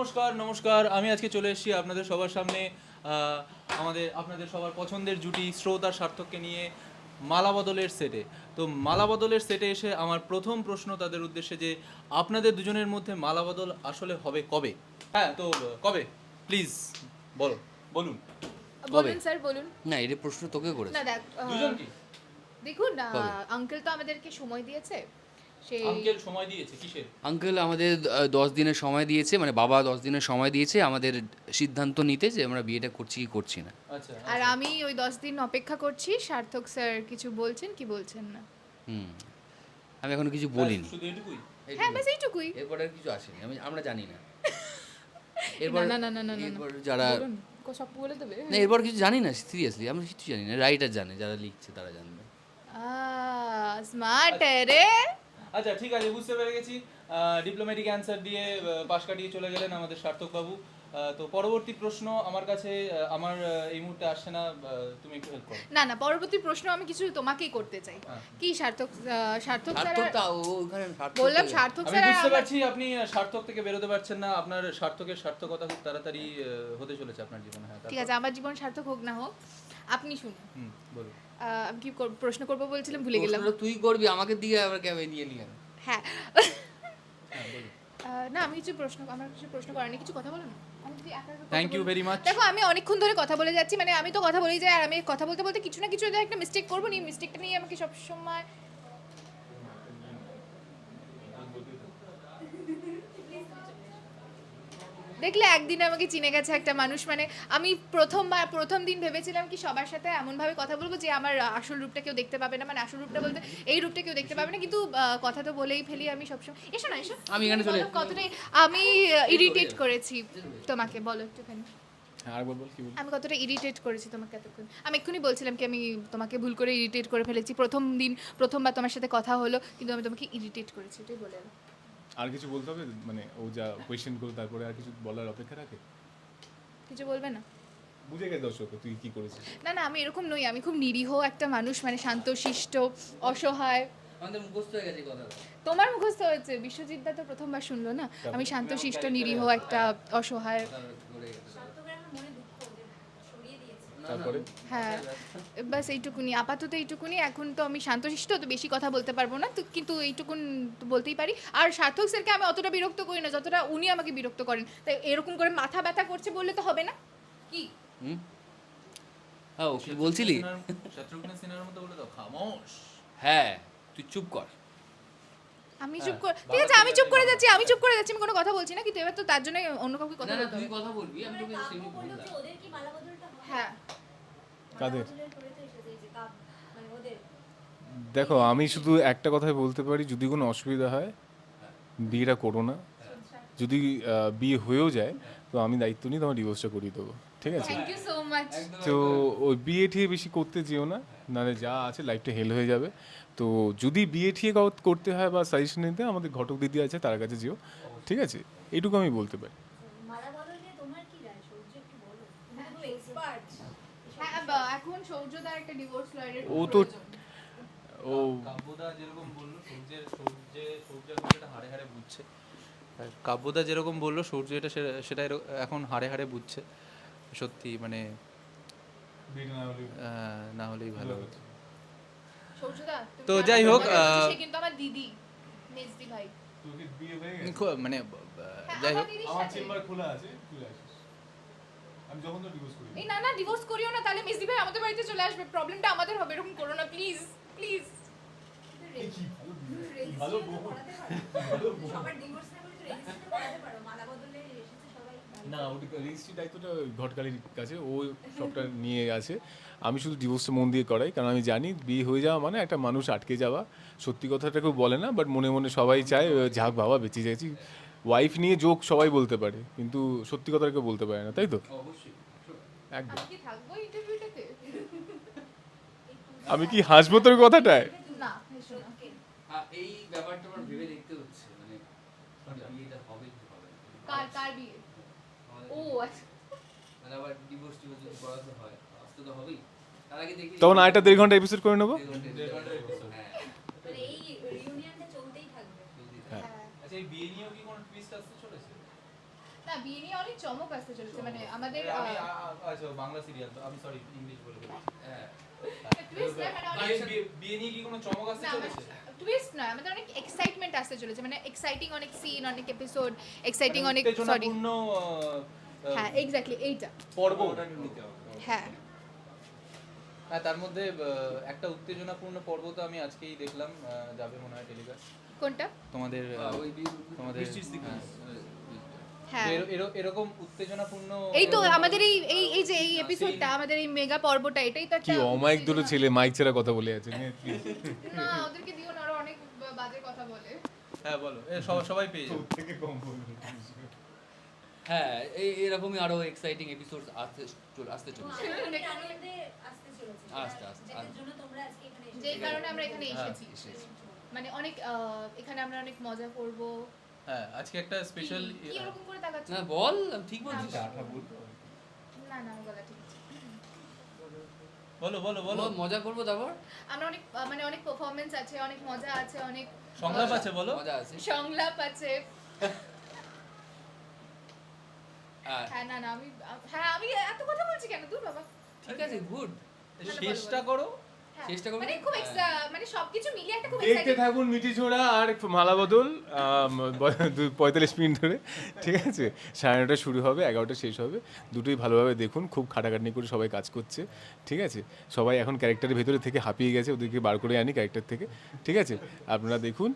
নমস্কার নমস্কার। আমি আজকে চলে এসেছি আপনাদের সবার সামনে। আমাদের আপনাদের সবার পছন্দের জুটি স্রোত আর সার্থককে নিয়ে মালা বদলের সেটে তো মালা বদলের সেটে এসে আমার প্রথম প্রশ্ন তাদের উদ্দেশ্যে যে আপনাদের দুজনের মধ্যে মালা বদল আসলে হবে কবে? হ্যাঁ তো কবে? প্লিজ বলো বলুন। বলুন স্যার বলুন। না এটা প্রশ্ন তোকে করেছে। না দেখ দুজন কি? দেখুন আঙ্কেল তো আমাদেরকে সময় দিয়েছে। সেই আঙ্কেল সময় দিয়েছে কিসের? আঙ্কেল আমাদের দশ দিনের সময় দিয়েছে মানে বাবা দশ দিনের সময় দিয়েছে আমাদের সিদ্ধান্ত নিতে যে আমরা বিয়েটা করছি কি করছি না। আচ্ছা আর আমি ওই দশ দিন অপেক্ষা করছি সার্থক স্যার কিছু বলছেন কি বলছেন না। হুম আমি এখনও কিছু বলিনি। শুধু এটুকুই? হ্যাঁ ব্যাস এইটুকুই। এরপর আর কিছু আসেনি আমি আমরা জানি না। না না না না না এরপর যারা সব বলে দেবে? না এরপর কিছু জানি না সিরিয়াসলি আমরা কিছু জানি না রাইটার জানে যারা লিখছে তারা জানবে। স্মার্ট রে। আচ্ছা ঠিক আছে বুঝতে পেরে গেছি। ডিপ্লোম্যাটিক অ্যান্সার দিয়ে পাশ কাটিয়ে চলে গেলেন আমাদের সার্থক বাবু। তো পরবর্তী প্রশ্ন আমার কাছে আমার এই মুহূর্তে আসছে না তুমি একটু হেল্প করো। না না পরবর্তী প্রশ্ন আমি কিছু তোমাকেই করতে চাই। হ্যাঁ। কি সার্থক সার্থক স্যার? সার্থকটা ও ওখানে সার্থক বললাম সার্থক স্যার আর বুঝতে পারছি আপনি সার্থক থেকে বেরোতে পারছেন না। আপনার সার্থকের সার্থকতা খুব তাড়াতাড়ি হতে চলেছে আপনার জীবনে হ্যাঁ ঠিক আছে আমার জীবন সার্থক হোক না হোক আপনি শুনুন। হুম বলুন। আমি কি প্রশ্ন করব বলছিলাম? ভুলে গেলাম। তুই করবি আমাকে দিয়ে আবার ক্যাবে নিয়ে নিয়ে হ্যাঁ। হ্যাঁ না আমি কিছু প্রশ্ন আমার কিছু প্রশ্ন করার নেই। কিছু কথা বলো না? থ্যাংক ইউ ভেরি মাচ দেখো আমি অনেকক্ষণ ধরে কথা বলে যাচ্ছি মানে আমি তো কথা বলেই যাই আর আমি কথা বলতে বলতে কিছু না কিছু একটা মিস্টেক করব। নি মিস্টেকটা নিয়ে আমাকে সব দেখলে একদিন আমাকে চিনে গেছে একটা মানুষ। মানে আমি প্রথমবার প্রথম দিন ভেবেছিলাম কি সবার সাথে এমনভাবে কথা বলব যে আমার আসল রূপটা কেউ দেখতে পাবে না। মানে আসল রূপটা বলতে এই রূপটা কেউ দেখতে পাবে না। কিন্তু কথা তো বলেই ফেলি আমি সবসময়। এসো না এসো। আমি এখানে চলে কতটাই আমি ইরিটেট করেছি তোমাকে। বলো একটুখানি। আমি কতটা ইরিটেট করেছি তোমাকে এতক্ষণ। আমি এক্ষুনি বলছিলাম কি আমি তোমাকে ভুল করে ইরিটেট করে ফেলেছি। প্রথম দিন প্রথমবার তোমার সাথে কথা হলো কিন্তু আমি তোমাকে ইরিটেট করেছি এটাই বলে। আর কিছু বলতে হবে? মানে ও যা কোয়েশ্চেনগুলো তারপরে আর কিছু বলার অপেক্ষা রাখে? কিছু বলবে না? বুঝে গেছে দর্শক তুই কি করেছিস? না না আমি এরকম নই আমি খুব নিরীহ একটা মানুষ মানে শান্তশিষ্ট অসহায়। আমাদের মুখস্থ হয়ে গেছে কথা তোমার মুখস্থ হয়েছে? বিশ্বজিৎ দা তো প্রথমবার শুনলো না? আমি শান্তশিষ্ট নিরীহ একটা অসহায়। তারপরে? হ্যাঁ বাস এইটুকুনি। আপাতত এইটুকুনি। এখন তো আমি শান্তশিষ্ট তো বেশি কথা বলতে পারব না। তো কিন্তু এইটুকুন তো বলতেই পারি। আর সার্থক স্যারকে আমি অতটা বিরক্ত করি না যতটা উনি আমাকে বিরক্ত করেন। তাই এরকম করে মাথা ব্যথা করছে বললে তো হবে না? কি? হুম? হ্যাঁ বলছিলি? হ্যাঁ তুই চুপ কর। আমি চুপ করে ঠিক আছে আমি চুপ করে যাচ্ছি আমি চুপ করে যাচ্ছি আমি কোনো কথা বলছি না কিন্তু এবার তো তার জন্য অন্য কাউকে কথা না না বলতে তুই কথা বলবি আমি তোকে সেমনি বললাম। ওদের কি মালা বদলটা হ্যাঁ। কাদের? মানে ওদের। দেখো আমি শুধু একটা কথাই বলতে পারি যদি কোনো অসুবিধা হয় বিয়েটা করো না। যদি বিয়ে হয়েও যায় তো আমি দায়িত্ব নিয়ে তোমার ডিভোর্সটা করিয়ে দেবো। ঠিক আছে? থ্যাংক ইউ সো মাচ তো ওই বিয়ে ঠিয়ে বেশি করতে যেও না নাহলে যা আছে লাইফটা হেল হয়ে যাবে। তো যদি বিয়ে ঠিয়ে করতে হয় বা সাজেশন নিতে আমাদের ঘটক দিদি আছে তার কাছে যেও। ঠিক আছে? এটুকু আমি বলতে পারি। হ্যাঁ ও তো ও কাব্যদা যেরকম বলল সূর্যে সূর্য এখন সেটা হাড়ে হাড়ে বুঝছে। কাব্যদা যেরকম বলল সূর্য এটা সেটা এর- এখন হাড়ে হাড়ে বুঝছে। সত্যি মানে না হলেই ভালো। হতো। তো যাই হোক, কিন্তু আমার দিদি মেজদি ভাই। মানে যাই হোক। আমার দিদির আমার সাথে। চেম্বার খোলা আছে আমি যখন তো ডিভোর্স করি। এই না না ডিভোর্স করিও না তাহলে মেজদি ভাই আমাদের বাড়িতে চলে আসবে। প্রবলেমটা আমাদের হবে এরকম করো না প্লিজ প্লিজ ভালো পারো। সবার divorce না করাতে পারো। মালা বদলে এসেছে। না ওটি দায়িত্বটা ঘটকালির কাছে ও সবটা নিয়ে আছে। আমি শুধু ডিভোর্সে মন দিয়ে করাই কারণ আমি জানি বিয়ে হয়ে যাওয়া মানে একটা মানুষ আটকে যাওয়া। সত্যি কথাটা কেউ বলে না বাট মনে মনে সবাই চায় যাক বাবা বেঁচে যাচ্ছি ওয়াইফ নিয়ে জোক সবাই বলতে পারে কিন্তু সত্যি কথা কেউ বলতে পারে না তাই তো? একদম। আমি কি হাসবো তোর কথাটায়? হ্যাঁ, এই ব্যাপারটা আমার ভেবে দেখতে হচ্ছে মানে বিয়েটা হবে। কার কার বিয়ে? ও আচ্ছা। মানে আবার ডিভোর্স টিভোর্স যদি করাতে হয় আসতে তো হবেই। তার আগে দেখি। তখন আরেকটা দেড় ঘণ্টা এপিসোড করে নেব? দেড় ঘণ্টা হ্যাঁ। মানে এই reunion চলতেই থাকবে। হ্যাঁ। আচ্ছা এই বিয়ে নিয়েও কি কোনো না বিয়ে নিয়ে অনেক চমক আসতে চলেছে মানে আমাদের আচ্ছা বাংলা সিরিয়াল তো আমি সরি ইংলিশ বলে ফেলেছি। টুইস্ট না মানে অনেক আমাদের এক্সাইটমেন্ট আসতে চলেছে মানে এক্সাইটিং অনেক সিন অনেক এপিসোড এক্সাইটিং মানে অনেক সরি হ্যাঁ এক্স্যাক্টলি এইটা। পর্ব। হ্যাঁ। হ্যাঁ তার মধ্যে একটা উত্তেজনাপূর্ণ পর্ব তো আমি আজকেই দেখলাম যাবে মনে হয় টেলিকাস্ট। কোনটা? তোমাদের তোমাদের এরকম উত্তেজনাপূর্ণ এই তো আমাদের এই এই এই যে এই এপিসোডটা আমাদের এই মেগা পর্বটা এটাই তো কি একটা অমায়িক দুটো ছেলে মাইক ছাড়া কথা বলে আছে না ওদেরকে দিও না ওরা অনেক বাজে কথা বলে। হ্যাঁ বলো। এ সবাই পেয়ে যাবে। থেকে কম হ্যাঁ এই এরকমই আরও এক্সাইটিং এপিসোড আসতে চলে আসতে চলেছে। আসতে আসতে, আসতে, যেটার আসতে। জন্য তোমরা আজকে এখানে এসেছ। যে কারণে আমরা এখানে হ্যাঁ, এসেছি। মানে অনেক আহ, এখানে আমরা অনেক মজা করব। হ্যাঁ আজকে একটা স্পেশাল এরকম করে তাকাচ্ছ না বল ঠিক বলছিস। না না গলা ঠিক বলো বলো বলো। মজা করব তারপর? আমরা অনেক মানে অনেক পারফরমেন্স আছে অনেক মজা আছে অনেক সংলাপ আছে বলো। মজা আছে। সংলাপ আছে। হ্যাঁ, হ্যাঁ না না আমি হ্যাঁ আমি এত কথা বলছি কেন? তুই বাবা। ঠিক আছে গুড শেষটা করো। চেষ্টা করব। মানে খুব মানে সবকিছু মিলিয়ে একটা খুব দেখতে থাকুন মিটি ছোড়া আর মালা বদল পঁয়তাল্লিশ মিনিট ধরে ঠিক আছে? সাড়ে নটা শুরু হবে এগারোটা শেষ হবে। দুটোই ভালোভাবে দেখুন খুব খাটাখাটনি করে সবাই কাজ করছে ঠিক আছে? সবাই এখন ক্যারেক্টারের ভেতরে থেকে হাঁপিয়ে গেছে ওদেরকে বার করে আনি ক্যারেক্টার থেকে ঠিক আছে? আপনারা দেখুন